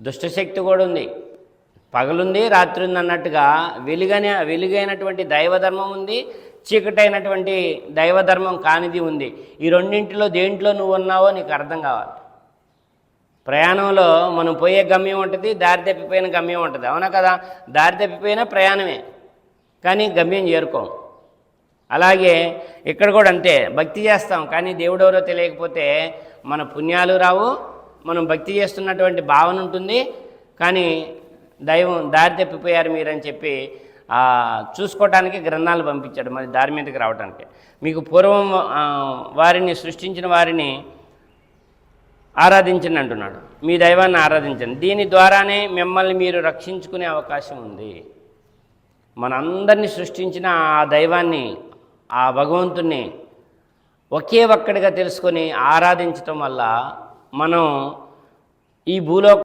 దుష్టశక్తి కూడా ఉంది. పగలుంది రాత్రి ఉంది అన్నట్టుగా వెలుగనే వెలుగైనటువంటి దైవధర్మం ఉంది చీకటైనటువంటి దైవధర్మం కానిది ఉంది. ఈ రెండింటిలో దేంట్లో నువ్వు ఉన్నావో నీకు అర్థం కావాలి. ప్రయాణంలో మనం పోయే గమ్యం ఉంటుంది దారి తప్పిపోయిన గమ్యం ఉంటుంది. అవునా కదా? దారి తప్పిపోయిన ప్రయాణమే. కానీ గమ్యం చేరుకోం. అలాగే ఇక్కడ కూడా అంతే భక్తి చేస్తాం. కానీ దేవుడెవరో తెలియకపోతే మన పుణ్యాలు రావు మనం భక్తి చేస్తున్నటువంటి భావన ఉంటుంది. కానీ దైవం దారి తప్పిపోయారు మీరని చెప్పి చూసుకోవటానికి గ్రంథాలు పంపించాడు మరి దారి మీదకి రావడానికి మీకు పూర్వం వారిని సృష్టించిన వారిని ఆరాధించండి అంటున్నాడు. మీ దైవాన్ని ఆరాధించండి. దీని ద్వారానే మిమ్మల్ని మీరు రక్షించుకునే అవకాశం ఉంది. మనందరినీ సృష్టించిన ఆ దైవాన్ని ఆ భగవంతుణ్ణి ఒకే ఒక్కడిగా తెలుసుకొని ఆరాధించటం వల్ల మనం ఈ భూలోక